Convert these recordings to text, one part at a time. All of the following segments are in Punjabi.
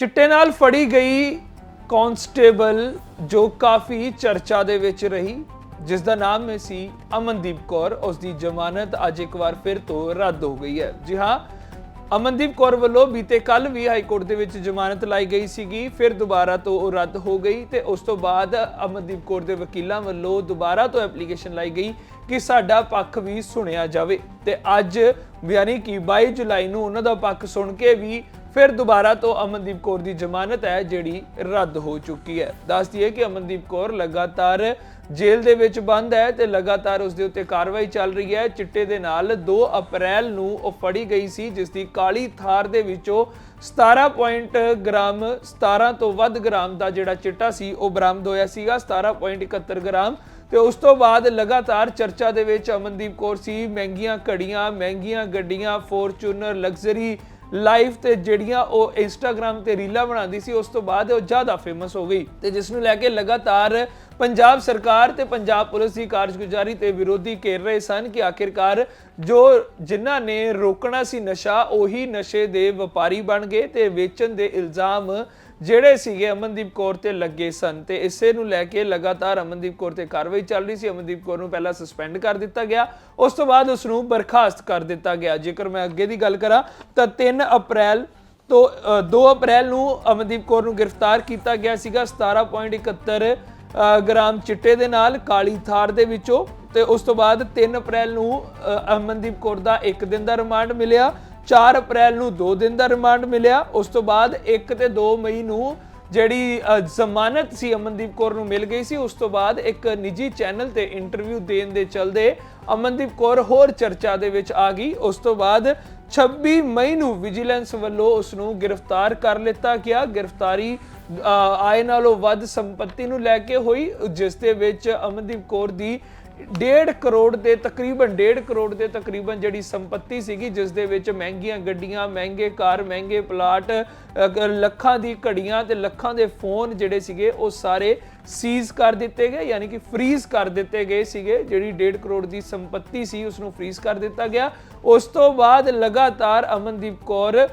ਚਿੱਟੇ ਨਾਲ ਫੜੀ ਗਈ ਕਾਂਸਟੇਬਲ ਜੋ ਕਾਫੀ ਚਰਚਾ ਦੇ ਵਿੱਚ ਰਹੀ, ਜਿਸ ਦਾ ਨਾਮ ਸੀ ਅਮਨਦੀਪ ਕੌਰ। ਉਸ ਦੀ ਜ਼ਮਾਨਤ ਅੱਜ ਇੱਕ ਵਾਰ ਫਿਰ ਤੋਂ ਰੱਦ ਹੋ ਗਈ ਹੈ। ਜੀ ਹਾਂ, ਅਮਨਦੀਪ ਕੌਰ ਵੱਲੋਂ ਬੀਤੇ ਕੱਲ ਵੀ ਹਾਈ ਕੋਰਟ ਦੇ ਵਿੱਚ ਜ਼ਮਾਨਤ ਲਾਈ ਗਈ ਸੀਗੀ, ਫਿਰ ਦੁਬਾਰਾ ਤੋਂ ਉਹ ਰੱਦ ਹੋ ਗਈ ਤੇ ਉਸ ਤੋਂ ਬਾਅਦ ਅਮਨਦੀਪ ਕੌਰ ਦੇ ਵਕੀਲਾਂ ਵੱਲੋਂ ਦੁਬਾਰਾ ਤੋਂ ਐਪਲੀਕੇਸ਼ਨ ਲਾਈ ਗਈ ਕਿ ਸਾਡਾ ਪੱਖ ਵੀ ਸੁਣਿਆ ਜਾਵੇ। ਤੇ ਅੱਜ, ਯਾਨੀ ਕਿ 22 ਜੁਲਾਈ ਨੂੰ ਉਹਨਾਂ ਦਾ ਪੱਖ ਸੁਣ ਕੇ ਵੀ ਫਿਰ ਦੁਬਾਰਾ ਤੋਂ ਅਮਨਦੀਪ ਕੌਰ ਦੀ ਜ਼ਮਾਨਤ ਹੈ, ਜਿਹੜੀ ਰੱਦ ਹੋ ਚੁੱਕੀ ਹੈ। ਦੱਸਦੀ ਹੈ ਕਿ ਅਮਨਦੀਪ ਕੌਰ ਲਗਾਤਾਰ ਜੇਲ੍ਹ ਦੇ ਵਿੱਚ ਬੰਦ ਹੈ ਤੇ ਲਗਾਤਾਰ ਉਸ ਦੇ ਉੱਤੇ ਕਾਰਵਾਈ ਚੱਲ ਰਹੀ ਹੈ। ਚਿੱਟੇ ਦੇ ਨਾਲ 2 ਅਪ੍ਰੈਲ ਨੂੰ ਉਹ ਫੜੀ ਗਈ ਸੀ, ਜਿਸ ਦੀ ਕਾਲੀ ਥਾਰ ਦੇ ਵਿੱਚੋਂ 17 ਪੁਆਇੰਟ ਗ੍ਰਾਮ 17 ਤੋਂ ਵੱਧ ਗ੍ਰਾਮ ਦਾ ਜਿਹੜਾ ਚਿੱਟਾ ਸੀ, ਉਹ ਬਰਾਮਦ ਹੋਇਆ ਸੀਗਾ 17.71 ਗ੍ਰਾਮ। ਤੇ ਉਸ ਤੋਂ ਬਾਅਦ ਲਗਾਤਾਰ ਚਰਚਾ ਦੇ ਵਿੱਚ ਅਮਨਦੀਪ ਕੌਰ ਸੀ, ਮਹਿੰਗੀਆਂ ਘੜੀਆਂ, ਮਹਿੰਗੀਆਂ ਗੱਡੀਆਂ, ਫੋਰਚੂਨਰ, ਲਗਜ਼ਰੀ ਲਾਈਵ ਤੇ ਜਿਹੜੀਆਂ ਉਹ ਇੰਸਟਾਗ੍ਰam ਤੇ ਰੀਲਾਂ ਬਣਾਉਂਦੀ ਸੀ, ਉਸ ਤੋਂ ਬਾਅਦ ਉਹ ਜ਼ਿਆਦਾ ਫੇਮਸ ਹੋ ਗਈ ਤੇ ਜਿਸ ਨੂੰ ਲੈ ਕੇ ਲਗਾਤਾਰ ਪੰਜਾਬ ਸਰਕਾਰ ਤੇ ਪੰਜਾਬ ਪੁਲਿਸ ਦੀ ਕਾਰਜਗੁਜ਼ਾਰੀ ਤੇ ਵਿਰੋਧੀ ਘੇਰ ਰਹੇ ਸਨ ਕਿ ਆਖਿਰਕਾਰ ਜੋ ਜਿਨ੍ਹਾਂ ਨੇ ਰੋਕਣਾ ਸੀ ਨਸ਼ਾ, ਉਹੀ ਨਸ਼ੇ ਦੇ ਵਪਾਰੀ ਬਣ ਗਏ ਤੇ ਵੇਚਣ ਦੇ ਇਲਜ਼ਾਮ ਜਿਹੜੇ ਸੀਗੇ ਅਮਨਦੀਪ ਕੌਰ ਤੇ ਲੱਗੇ ਸਨ ਤੇ ਇਸੇ ਨੂੰ ਲੈ ਕੇ ਲਗਾਤਾਰ ਅਮਨਦੀਪ ਕੌਰ ਤੇ ਕਾਰਵਾਈ ਚੱਲ ਰਹੀ ਸੀ। ਅਮਨਦੀਪ ਕੌਰ ਨੂੰ ਪਹਿਲਾਂ ਸਸਪੈਂਡ ਕਰ ਦਿੱਤਾ ਗਿਆ। ਉਸ ਤੋਂ ਬਾਅਦ ਉਸ ਨੂੰ ਬਰਖਾਸਤ ਕਰ ਦਿੱਤਾ ਗਿਆ। ਜੇਕਰ ਮੈਂ ਅੱਗੇ ਦੀ ਗੱਲ ਕਰਾਂ ਤਾਂ 3 ਅਪ੍ਰੈਲ ਤੋਂ ਅ, 2 ਅਪ੍ਰੈਲ ਨੂੰ ਅਮਨਦੀਪ ਕੌਰ ਨੂੰ ਗ੍ਰਿਫਤਾਰ ਕੀਤਾ ਗਿਆ ਸੀਗਾ 17.71 ਅ, ਗ੍ਰਾਮ ਚਿੱਟੇ ਦੇ ਨਾਲ ਕਾਲੀ ਥਾਰ ਦੇ ਵਿੱਚੋਂ ਤੇ ਉਸ ਤੋਂ ਬਾਅਦ 3 ਅਪ੍ਰੈਲ ਨੂੰ ਅਮਨਦੀਪ ਕੌਰ ਦਾ 1 ਦਿਨ ਦਾ ਰਿਮਾਂਡ ਮਿਲਿਆ। 4 ਅਪ੍ਰੈਲ ਨੂੰ 2 ਦਿਨ ਦਾ ਰਿਮਾਂਡ ਮਿਲਿਆ। ਉਸ ਤੋਂ ਬਾਅਦ 1 ਤੇ 2 ਮਈ ਨੂੰ ਜਿਹੜੀ ਜ਼ਮਾਨਤ ਸੀ ਅਮਨਦੀਪ ਕੌਰ ਨੂੰ ਮਿਲ ਗਈ ਸੀ। ਉਸ ਤੋਂ ਬਾਅਦ ਇੱਕ ਨਿੱਜੀ ਚੈਨਲ ਤੇ ਇੰਟਰਵਿਊ ਦੇਣ ਦੇ ਚਲਦੇ ਅਮਨਦੀਪ ਕੌਰ ਹੋਰ ਚਰਚਾ ਦੇ ਵਿੱਚ ਆ ਗਈ। ਉਸ ਤੋਂ ਬਾਅਦ 26 ਮਈ ਨੂੰ ਵਿਜੀਲੈਂਸ ਵੱਲੋਂ ਉਸ ਨੂੰ ਗ੍ਰਿਫਤਾਰ ਕਰ ਲਿੱਤਾ ਗਿਆ। ਗ੍ਰਿਫਤਾਰੀ ਅ, ਆਏ ਨਾਲੋਂ ਵੱਧ ਸੰਪਤੀ ਨੂੰ ਲੈ ਕੇ ਹੋਈ ਜਿਸ ਦੇ ਵਿੱਚ ਅਮਨਦੀਪ ਕੌਰ ਦੀ 1.5 ਕਰੋੜ ਦੇ ਤਕਰੀਬਨ 1.5 ਕਰੋੜ ਦੇ ਤਕਰੀਬਨ ਜਿਹੜੀ ਸੰਪਤੀ ਸੀਗੀ, ਜਿਸ ਦੇ ਵਿੱਚ ਮਹਿੰਗੀਆਂ ਗੱਡੀਆਂ, ਮਹਿੰਗੇ ਕਾਰ, ਮਹਿੰਗੇ ਪਲਾਟ ਲੱਖਾਂ ਦੀ ਘੜੀਆਂ ਤੇ ਲੱਖਾਂ ਦੇ ਫੋਨ ਜਿਹੜੇ ਸੀਗੇ, ਉਹ ਸਾਰੇ ਸੀਜ਼ ਕਰ ਦਿੱਤੇ ਗਏ, ਯਾਨੀ ਕਿ ਫ੍ਰੀਜ਼ ਕਰ ਦਿੱਤੇ ਗਏ ਸੀਗੇ, ਜਿਹੜੀ 1.5 ਕਰੋੜ ਦੀ ਸੰਪਤੀ ਸੀ ਉਸ ਨੂੰ ਫ੍ਰੀਜ਼ ਕਰ ਦਿੱਤਾ ਗਿਆ। ਉਸ ਤੋਂ ਬਾਅਦ ਲਗਾਤਾਰ ਅਮਨਦੀਪ ਕੌਰ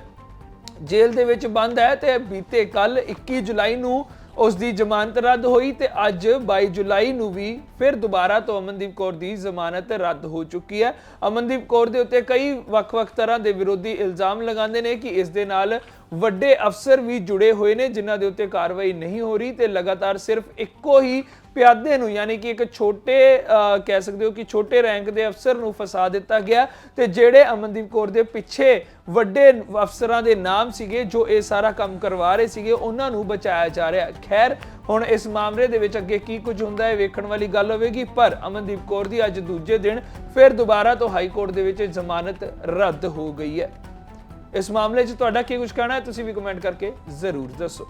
ਜੇਲ੍ਹ ਦੇ ਵਿੱਚ ਬੰਦ ਹੈ ਤੇ ਬੀਤੇ ਕੱਲ 21 ਜੁਲਾਈ ਨੂੰ ਉਸ ਦੀ ਜ਼ਮਾਨਤ ਰੱਦ ਹੋਈ ਤੇ ਅੱਜ 22 ਜੁਲਾਈ ਨੂੰ ਵੀ ਫਿਰ ਦੁਬਾਰਾ ਤੋਂ ਅਮਨਦੀਪ ਕੌਰ ਦੀ ਜ਼ਮਾਨਤ ਰੱਦ ਹੋ ਚੁੱਕੀ ਹੈ। ਅਮਨਦੀਪ ਕੌਰ ਦੇ ਉੱਤੇ ਕਈ ਵੱਖ-ਵੱਖ ਤਰ੍ਹਾਂ ਦੇ ਵਿਰੋਧੀ ਇਲਜ਼ਾਮ ਲਗਾਉਂਦੇ ਨੇ ਕਿ ਇਸ ਦੇ ਨਾਲ ਵੱਡੇ ਅਫਸਰ ਵੀ ਜੁੜੇ ਹੋਏ ਨੇ ਜਿਨ੍ਹਾਂ ਦੇ ਉੱਤੇ ਕਾਰਵਾਈ ਨਹੀਂ ਹੋ ਰਹੀ ਤੇ ਲਗਾਤਾਰ ਸਿਰਫ ਇੱਕੋ ਹੀ ਪਿਆਦੇ ਨੂੰ ਯਾਨੀ ਕਿ ਇੱਕ ਛੋਟੇ ਅਹ, ਕਹਿ ਸਕਦੇ ਹੋ ਕਿ ਛੋਟੇ ਰੈਂਕ ਦੇ ਅਫਸਰ ਨੂੰ ਫਸਾ ਦਿੱਤਾ ਗਿਆ ਤੇ ਜਿਹੜੇ ਅਮਨਦੀਪ ਕੌਰ ਦੇ ਪਿੱਛੇ ਵੱਡੇ ਅਫਸਰਾਂ ਦੇ ਨਾਮ ਸੀਗੇ ਜੋ ਇਹ ਸਾਰਾ ਕੰਮ ਕਰਵਾ ਰਹੇ ਸੀਗੇ ਉਹਨਾਂ ਨੂੰ ਬਚਾਇਆ ਜਾ ਰਿਹਾ। ਖੈਰ ਹੁਣ ਇਸ ਮਾਮਲੇ ਦੇ ਵਿੱਚ ਅੱਗੇ ਕੀ ਕੁਝ ਹੁੰਦਾ ਹੈ ਵੇਖਣ ਵਾਲੀ ਗੱਲ ਹੋਵੇਗੀ ਪਰ ਅਮਨਦੀਪ ਕੌਰ ਦੀ ਅੱਜ ਦੂਜੇ ਦਿਨ ਫਿਰ ਦੁਬਾਰਾ ਤੋਂ ਹਾਈ ਕੋਰਟ ਦੇ ਵਿੱਚ ਜ਼ਮਾਨਤ ਰੱਦ ਹੋ ਗਈ ਹੈ। ਇਸ ਮਾਮਲੇ 'ਚ ਤੁਹਾਡਾ ਕੀ ਕੁਝ ਕਹਿਣਾ ਹੈ ਤੁਸੀਂ ਵੀ ਕਮੈਂਟ ਕਰਕੇ ਜ਼ਰੂਰ ਦੱਸੋ।